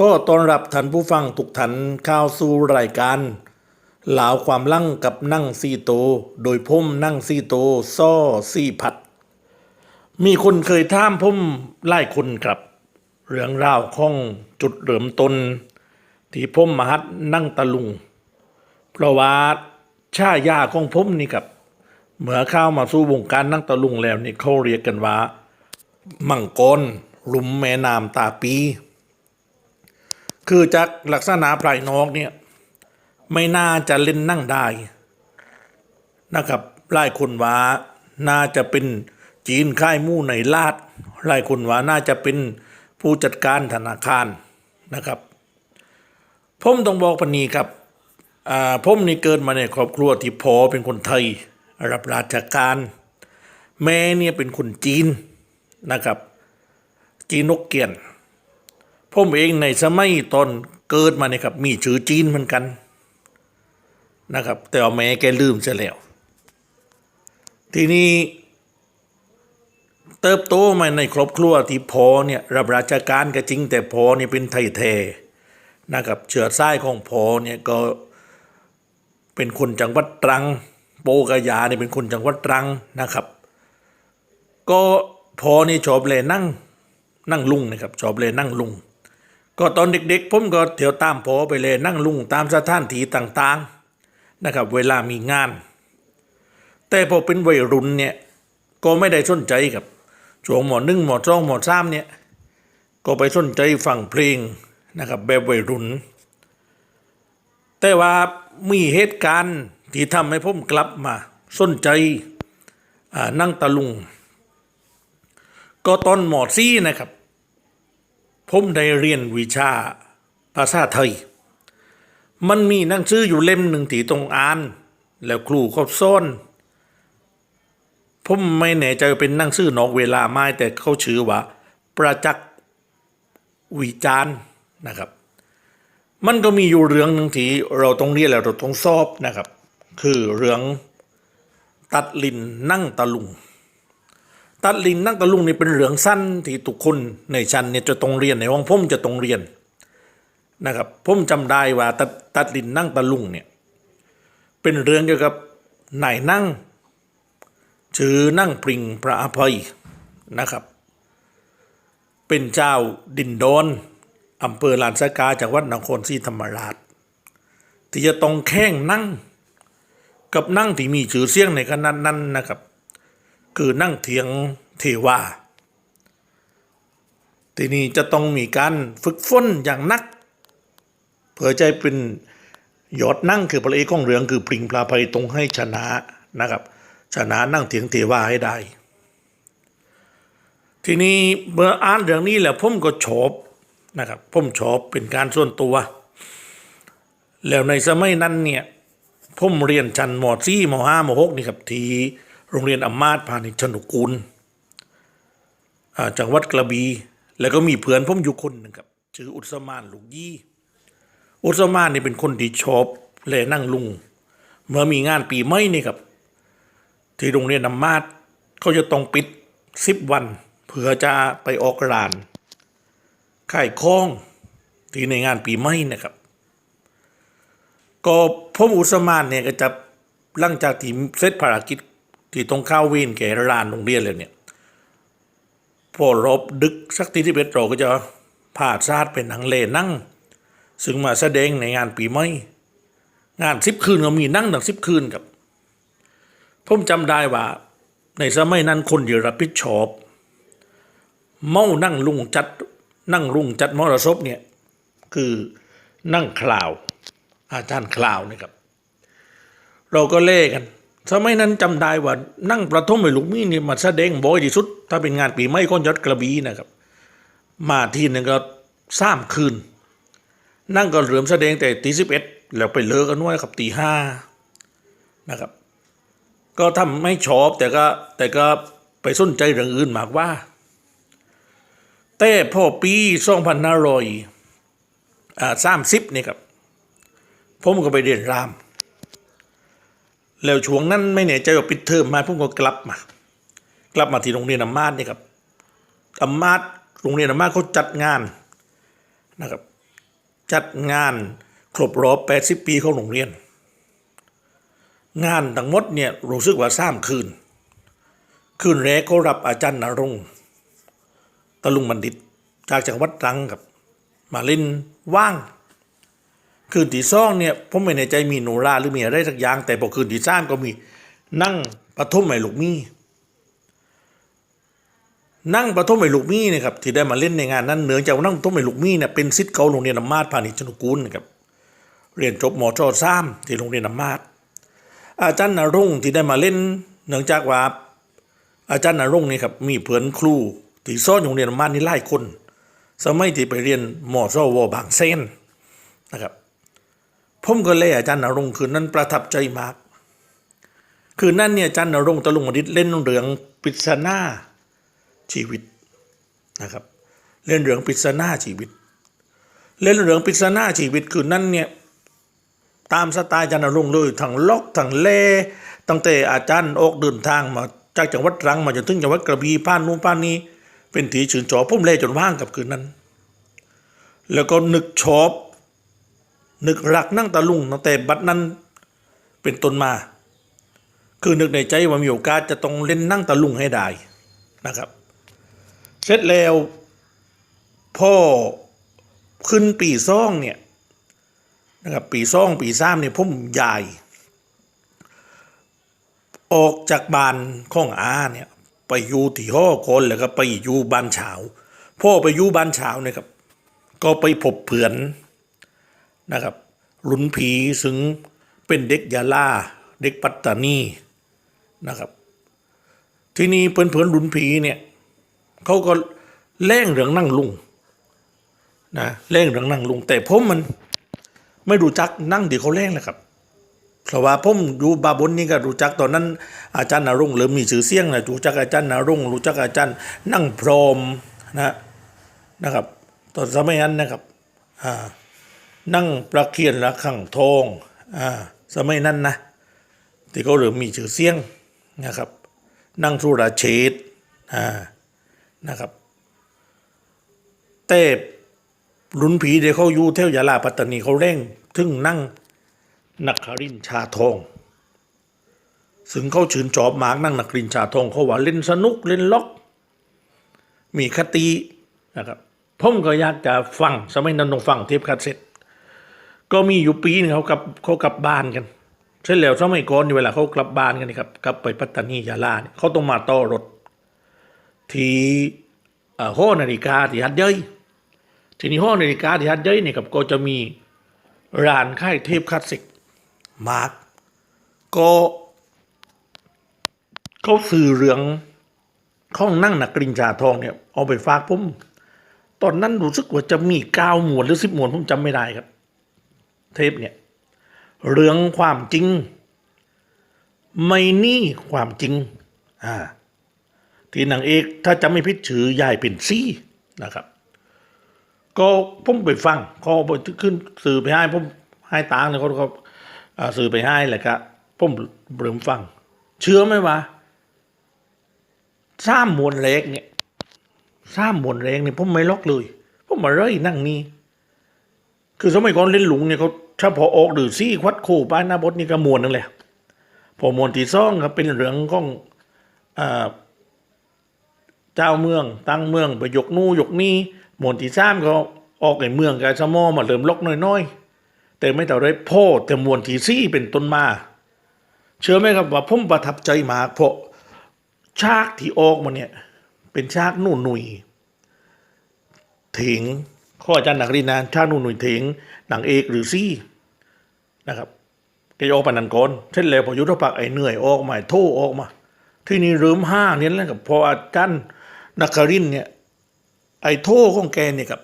ก็ต้อนรับท่านผู้ฟังทุกท่านเข้าสู่รายการลาวความลั่งกับนั่งซีโต โดยผมนั่งซีโตซ่อซีผัด มีคนเคยถามผมหลายคนครับ เรื่องราวของจุดเริ่มต้นที่ผมมาฮัดนั่งตะลุง เพราะว่าชายาของผมนี่ครับเมื่อเข้ามาสู่วงการนั่งตะลุงแล้วนี่เขาเรียกกันว่า มังกรลุมแม่น้ำตาปี คือจากลักษณะภายนอกเนี่ยไม่น่าจะเล่นนั่งได้นะครับหลายคนว่าน่าจะเป็นจีนค่ายมู่ในลาดหลายคนว่าน่าจะเป็นผู้จัดการธนาคารนะครับผมต้องบอกปนีครับอ่าผมนี่เกิดมาในครอบครัวที่พอเป็นคนไทยรับราชการ แม่เนี่ยเป็นคนจีนนะครับ จีนนกเกียน ผมเองในสมัยตอนเกิดมาเนี่ยครับ มีชื่อจีนเหมือนกันนะครับ แต่ว่าแม่แกลืมซะแล้ว ทีนี้เติบโตมาในครอบครัวที่พอเนี่ยรับราชการก็จริงแต่พอเนี่ยเป็นไทยแท้นะครับเชื้อสายของพอเนี่ยก็เป็นคนจังหวัดตรัง โปกยาเนี่ยเป็นคนจังหวัดตรังนะครับ ก็พอนี่ชอบเลยนั่งนั่งลุงนะครับชอบเลยนั่งลุง ก็ตอนเด็กๆ ผมก็เที่ยวตามพอไปเลยนั่งลุงตามสถานที่ต่างๆนะครับ เวลามีงาน แต่พอเป็นวัยรุ่นเนี่ยก็ไม่ได้สนใจกับช่วงหมอหนึ่งหมอสองหมอสามเนี่ยก็ไปสนใจฟังเพลงนะครับแบบวัยรุ่น แต่ว่ามีเหตุการณ์ที่ทำให้ผมกลับมาสนใจอ่านั่งตะลุง ก็ตอนหมอซี่นะครับ ผมได้เรียนวิชาภาษาไทย มันมีหนังสืออยู่เล่มหนึ่งที่ต้องอ่าน แล้วครูเขาซ่อนผมไม่แน่ใจเป็นหนังสือนอกเวลาไม่แต่เขาชื่อว่า ประจักษ์วิจารณ์นะครับ มันก็มีอยู่เรื่องหนึ่งที่เราต้องเรียนแล้วเราต้องสอบนะครับ คือเรื่องตัดลินนั่งตะลุง ตัดลินนั่งตะลุงนี่เป็นเรืองสั้นที่ทุกคนในชั้นเนี่ยจะต้องเรียนในห้องผมจะต้องเรียนนะครับผมจำได้ว่าตัดตัดลินนั่งตะลุงเนี่ยเป็นเรื่องเกี่ยวกับนายนั่งชื่อนั่งปริงพระอภัยนะครับ เป็นเจ้าดินดอนอำเภอลานสกาจังหวัดนครศรีธรรมราช ที่จะต้องแข่งนั่งกับนั่งที่มีชื่อเสียงในขณะนั้นนะครับ คือนั่งเถียงเทวาทีนี้จะต้องมีการฝึกฝนอย่างนัก เพื่อจะเป็นยอดนั่งคือพระเอกของเรืองคือปริงพลาภัยตรงให้ชนะนะครับ ชนะนั่งเถียงเทวาให้ได้ ทีนี้เมื่ออ่านเรื่องนี้แล้วผมก็ชอบนะครับผมชอบเป็นการส่วนตัว แล้วในสมัยนั้นเนี่ยผมเรียนชั้นมสี่มห้ามหกนี่ครับที่ โรงเรียนอำมาตย์พาณิชย์ชนุกูลอ่าจังหวัดกระบี แล้วก็มีเพื่อนผมอยู่คนหนึ่งครับชื่ออุสมานลูกยี่ อุสมานนี่เป็นคนที่ชอบแลนั่งลุง เมื่อมีงานปีใหม่นี่ครับ ที่โรงเรียนอำมาตย์เขาจะต้องปิดสิบวันเพื่อจะไปออกร้านขายของที่ในงานปีใหม่นะครับ ก็พ่ออุสมานเนี่ยก็จะหลังจากที่เสร็จภารกิจ ที่ต้องเข้าเวรแก่ร้านโรงเรียนเลยเนี่ยพอรบดึกสักทีที่เบ็ดเราก็จะพาซาดเป็นหนังเลนั่ง ซึ่งมาแสดงในงานปีใหม่งานสิบคืนก็มีนั่งหนังสิบคืนครับผมจำได้ว่า ในสมัยนั้นคนที่รับผิดชอบ เมานั่งลุงจัด นั่งลุงจัดมรสพเนี่ย คือนั่งคลาว อาจารย์คลาวนะครับ เราก็เล่กัน สมัยนั้นจำได้ว่านั่งประทมไอ้ลูกมีนี่มาแสดงบ่อยที่สุด ถ้าเป็นงานปีใหม่คนยอดกระบี่นะครับ มาทีหนึ่งก็สามคืน นั่งก็เริ่มแสดงแต่ตีสิบเอ็ดแล้วไปเลิกกันว่าครับตีห้านะครับ ก็ทำไม่ชอบแต่ก็แต่ก็ไปสนใจเรื่องอื่นมากว่า แต่พ่อปีสองพันห้าร้อยอ่าสามสิบนี่ครับ ผมก็ไปเรียนราม แล้วช่วงนั้นไม่แน่ใจว่าปิดเทอมมาผมก็กลับมา กลับมาที่โรงเรียนอำมาตย์นี่ครับอำมาตโรงเรียนอำมาตเขาจัดงานนะครับ จัดงานครบรอบ80ปีของโรงเรียน งานทั้งหมดเนี่ยรู้สึกว่าสามคืน คืนแรกเขารับอาจารย์นรงตะลุงบัณฑิตจากจังหวัดตรังครับมาเล่นว่าง คืนที่สองเนี่ยผมไม่แน่ใจมีโนราหรือมีอะไรสักอย่าง แต่พอคืนที่สามก็มีนั่งปฐมใหม่ลูกมีนั่งปฐมใหม่ลูกมีนะครับที่ได้มาเล่นในงานนั้นเนื่องจากนั่งปฐมใหม่ลูกมีเนี่ยเป็นศิษย์เก่าโรงเรียนอำมาตย์พาณิชย์ชนุกูลนะครับเรียนจบมชสามที่โรงเรียนอำมาตย์อาจารย์นรงค์ที่ได้มาเล่น เนื่องจากว่าอาจารย์นรงค์นี่ครับมีเพื่อนครูที่สอนอยู่โรงเรียนอำมาตย์นี่หลายคนสมัยที่ไปเรียนมสวบางเส้นนะครับ ผมก็เลยอาจารย์นรงคืนนั้นประทับใจมาก คืนนั้นเนี่ยอาจารย์นรงตะลุงมดิษเล่นเรื่องปริศนาชีวิตนะครับ เล่นเรื่องปริศนาชีวิต เล่นเรื่องปริศนาชีวิตคืนนั้นเนี่ยตามสไตล์อาจารย์นรงเลยทั้งล็อกทั้งเล่ตั้งแต่อาจารย์ออกเดินทางมาจากจังหวัดตรังมาจนถึงจังหวัดกระบี่ผ่านนู้นผ่านนี้ เป็นถีชื่นชอบผมเล่จนว่างกับคืนนั้น แล้วก็นึกชอบ นึกรักนั่งตะลุงตั้งแต่บัดนั้นเป็นต้นมา คือนึกในใจว่ามีโอกาสจะต้องเล่นนั่งตะลุงให้ได้นะครับ เสร็จแล้วพ่อขึ้นปีซ่องเนี่ยนะครับปีซ่องปีซ้ำเนี่ยผมใหญ่ออกจากบ้านของอาเนี่ยไปอยู่ที่ห้อคนแล้วก็ไปอยู่บ้านเฉาพ่อไปอยู่บ้านเฉาเนี่ยครับก็ไปพบเพื่อน นะครับลุนผีซึ่งเป็นเด็กยาลาเด็กปัตตานีนะครับที่นี่เพื่อนเพื่อนๆลุนผีเนี่ยเขาก็เล่งเรื่องนั่งลุงนะเล่งเรื่องนั่งลุง แต่ผมมันไม่รู้จักนั่งที่เขาเล่งเลยครับเพราะว่าผมอยู่บาบนนี่ก็รู้จักตอนนั้น อาจารย์นรงค์เริ่มมีชื่อเสียงนะรู้จักอาจารย์นรงค์รู้จักอาจารย์นั่งพรมนะนะครับ ตอนสมัยนั้นนะครับอ่า นั่งประเคียนระฆังทองอ่าสมัยนั้นนะที่เขาเริ่มมีชื่อเสียงนะครับ นั่งสุราเชษฐ์อ่านะครับแต่รุนผีเดี๋ยวเขาอยู่เที่ยวยาลาปัตตานีเขาเร่ง ถึงนั่งนักครินชาทองซึ่งเขาชื่นชอบมากนั่งนักครินชาทองเขาว่าเล่นสนุกเล่นล็อก มีคตินะครับผมก็อยากจะฟังสมัยนั้นต้องฟังเทปคาสเซ็ต ก็มีอยู่ปีนึงเขากลับเขากลับบ้านกันเช่แล้วสมัยก่อนเวลาเขากลับบ้านกันนี่ครับกลับไปปัตตานียาลาเนี่ยเขาต้องมาต่อรถ ที่ห้อนาฬิกาที่ฮัดเย้ยทีนี้ห้อนาฬิกาที่ฮัดเย้ยเนี่ยครับก็จะมีร้านค่ายเทปคลาสสิกมาร์กก็เขาสื่อเรื่องข้องนั่งนักกรินชาทองเนี่ยเอาไปฝากผม ตอนนั้นรู้สึกว่าจะมีเก้าหมวดหรือสิบหมวดผมจำไม่ได้ครับ เทปเนี่ยเรื่องความจริง ไม่นี่ความจริงอ่าที่นางเอกถ้าจำไม่ผิดชื่อยายเป็นซี่นะครับ ก็ผมไปฟังเขาไปขึ้นสื่อไปให้ผมให้ตังค์เลยเขาเขาสื่อไปให้แหละครับผมเริ่มฟัง เชื่อไหมว่าสามมวลเล็กเนี่ยสร้ามมวลเล็กเนี่ยผมไม่ล็อกเลยผมมาเร่ยนั่งนี่คือสมัยก่อนเล่นหลุงเนี่ยเขา ถ้าพอออกดือซี่ควัดคู่ป้าหน้าบดนี่ก็มวนนึงแหละพอมวนที่ซ่องครับเป็นเรื่องของเจ้าเมือง ตั้งเมืองไปยกนู่ยกนี่มวนที่สามก็ออกไอ้เมืองกับสมอมาเริ่มล็อกน้อยๆ แต่ไม่แต่ไรพ่อแต่มวนที่ซี่เป็นต้นมา เชื่อไหมครับว่าผมประทับใจมากเพราะฉากที่ออกมาเนี่ย เป็นฉากนู่นหนุยถิง ข้ออาจารย์หนักรีนานชาตินุ่นหนุ่ยถิงหนังเอกหรือซี่นะครับแกจะออกปานนันกอนเช่นแล้วพอยุทธปักไอเหนื่อยออกมาไอ้โทออกมา ที่นี่เริ่มห้าเนี่ยแล้วกับพออาจารย์นักรินเนี่ยไอ้โทของแกเนี่ยกับ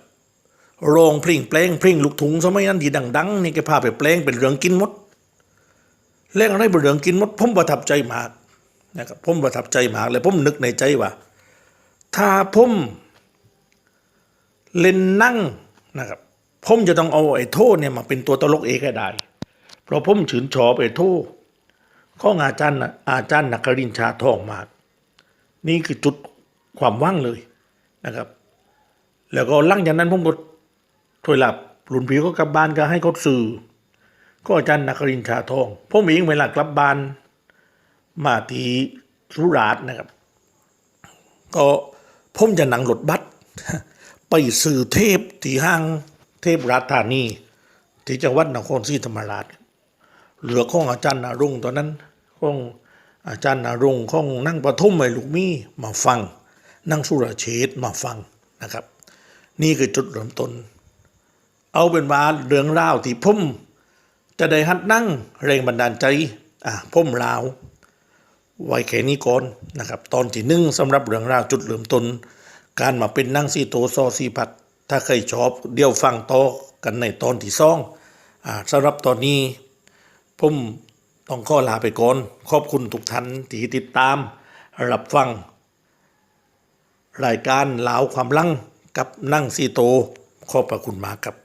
โรงพริ้งแปลงพริ้งลูกถุงสมัยนั้นที่ดังๆนี่แกพาไปแปลงเป็นเรื่องกินมดเรื่องอะไรเป็นเรื่องกินมดผมประทับใจมากนะครับผมประทับใจมากเลยผมนึกในใจว่า ถ้าผม เล่นนั่งนะครับผมจะต้องเอาไอ้โทษเนี่ยมาเป็นตัวตลกเอกได้ เพราะผมชื่นชอบไอ้โทษของอาจารย์นะอาจารย์นักรินชาทองมาก นี่คือจุดความว่างเลยนะครับ แล้วก็หลังจากนั้นผมก็ถอยหลับรุ่นพี่ก็กลับบ้านก็ให้เขาสื่อ ก็อาจารย์นครินชาทองผมเองเวลากลับบ้านมาที่สุราษฎร์นะครับ ก็ผมจะนั่งรถบัส ไปสื่อเทพที่ห้างเทพรัฐธานี ที่จังหวัดนครศรีธรรมราช เหลือของอาจารย์นารุ่งตอนนั้นของอาจารย์นารุ่งของนั่งปฐมไอ้ลูกมีมาฟัง นั่งสุรเชษมาฟังนะครับ นี่คือจุดเริ่มต้น เอาเป็นว่าเรื่องราวที่ผมจะได้หัดนั่งแรงบันดาลใจอะผมลาวไว้แค่นี้ก่อนนะครับ ตอนที่หนึ่งสำหรับเรื่องราวจุดเริ่มต้น การมาเป็นนั่งซีโตซอซีพัด ถ้าใครชอบเดี๋ยวฟังต่อกันในตอนที่สองอสำหรับตอนนี้ ผมต้องขอลาไปก่อน ขอบคุณทุกท่านที่ติดตาม รับฟัง รายการลาวความลังกับนั่งซีโต ขอบพระคุณมากครับ